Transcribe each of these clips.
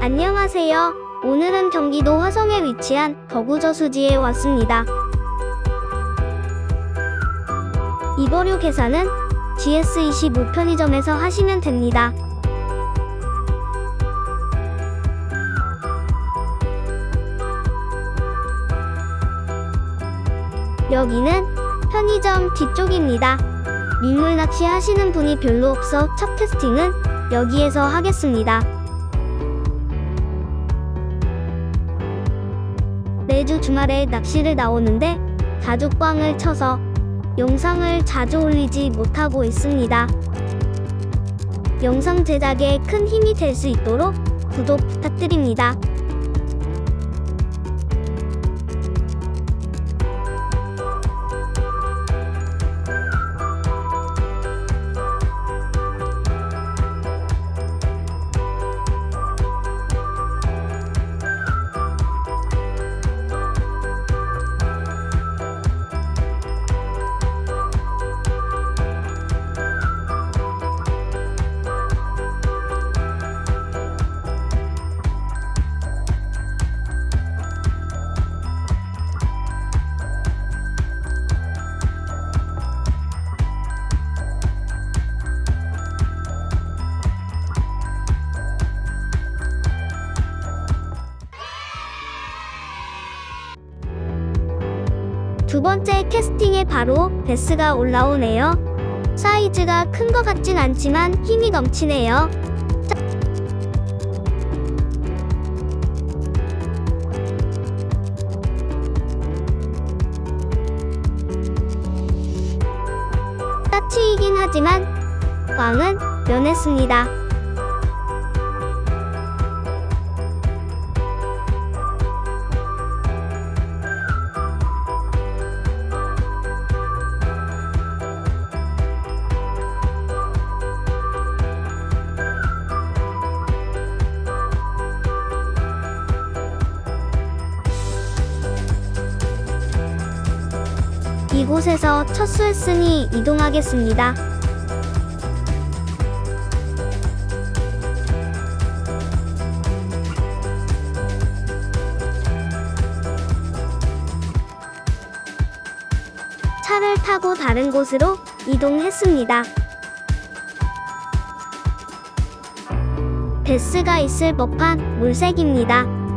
안녕하세요. 오늘은 경기도 화성에 위치한 거구저수지에 왔습니다. 이버류 계산은 GS25 편의점에서 하시면 됩니다. 여기는 편의점 뒤쪽입니다. 민물 낚시 하시는 분이 별로 없어 첫 캐스팅은 여기에서 하겠습니다. 매주 주말에 낚시를 나오는데 가족광을 쳐서 영상을 자주 올리지 못하고 있습니다. 영상 제작에 큰 힘이 될 수 있도록 구독 부탁드립니다. 번째 캐스팅에 바로 베스가 올라오네요. 사이즈가 큰 것 같진 않지만 힘이 넘치네요. 따치이긴 하지만 왕은 면했습니다. 이곳에서 첫 수했으니 이동하겠습니다. 차를 타고 다른 곳으로 이동했습니다. 베스가 있을 법한 물색입니다.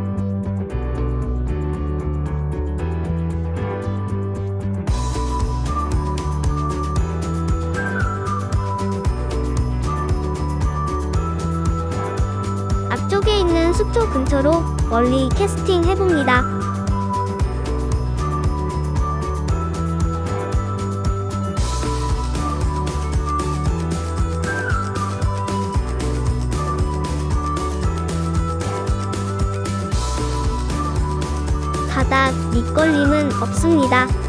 앞쪽에 있는 숙소 근처로 멀리 캐스팅 해봅니다. 바닥 밑걸림은 없습니다.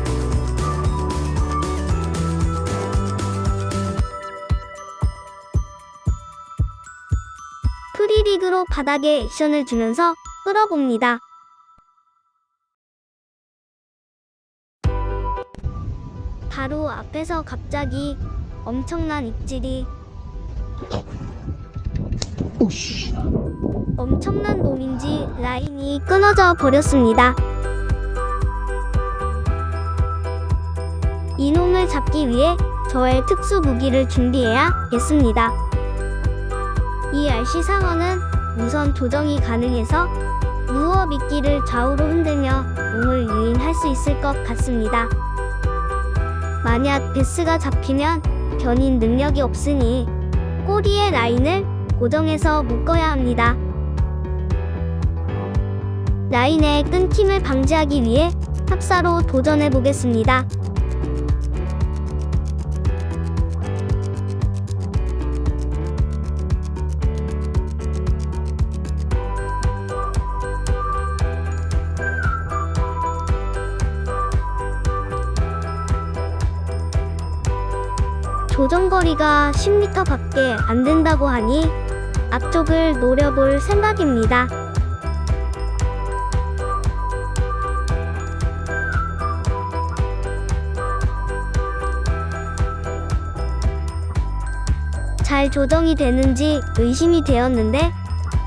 프리리그로 바닥에 액션을 주면서 끌어봅니다. 바로 앞에서 갑자기 엄청난 입질이. 엄청난 놈인지 라인이 끊어져 버렸습니다. 이놈을 잡기 위해 저의 특수 무기를 준비해야겠습니다. 이 RC 상어는 우선 조정이 가능해서 무어 미끼를 좌우로 흔들며 몸을 유인할 수 있을 것 같습니다. 만약 베스가 잡히면 견인 능력이 없으니 꼬리의 라인을 고정해서 묶어야 합니다. 라인의 끊김을 방지하기 위해 합사로 도전해 보겠습니다. 조정거리가 10m 밖에 안 된다고 하니 앞쪽을 노려볼 생각입니다. 잘 조정이 되는지 의심이 되었는데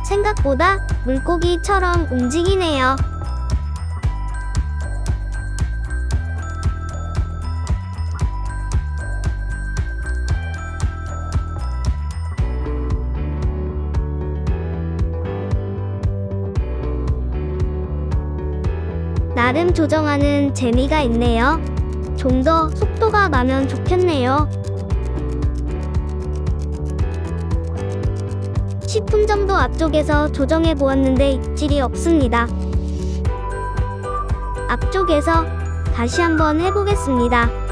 생각보다 물고기처럼 움직이네요. 나름 조정하는 재미가 있네요. 좀 더 속도가 나면 좋겠네요. 10분 정도 앞쪽에서 조정해 보았는데 입질이 없습니다. 앞쪽에서 다시 한번 해보겠습니다.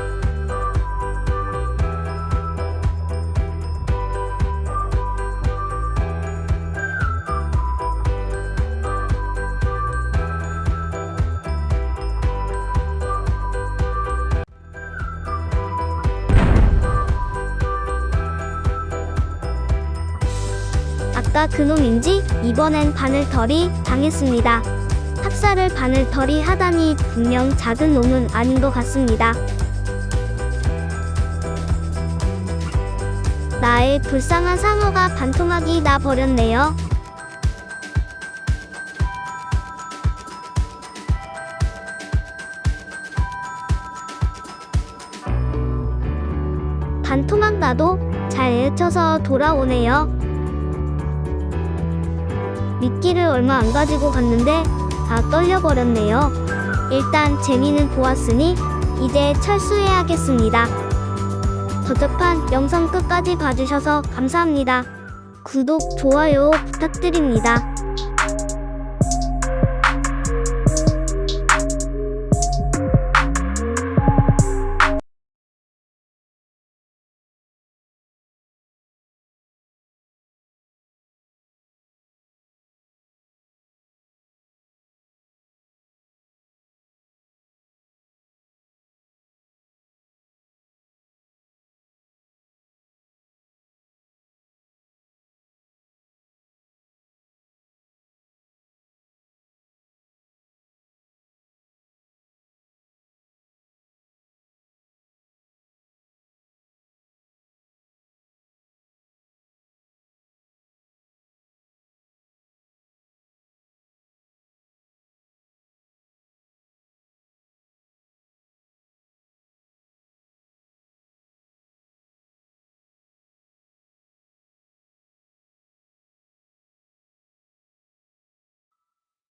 그놈인지 이번엔 바늘털이 당했습니다. 합사를 바늘털이 하다니 분명 작은 놈은 아닌 것 같습니다. 나의 불쌍한 상어가 반토막이 나 버렸네요. 반토막 나도 잘 헤쳐서 돌아오네요. 미끼를 얼마 안 가지고 갔는데 다 떨려버렸네요. 일단 재미는 보았으니 이제 철수해야겠습니다. 더접한 영상 끝까지 봐주셔서 감사합니다. 구독, 좋아요 부탁드립니다.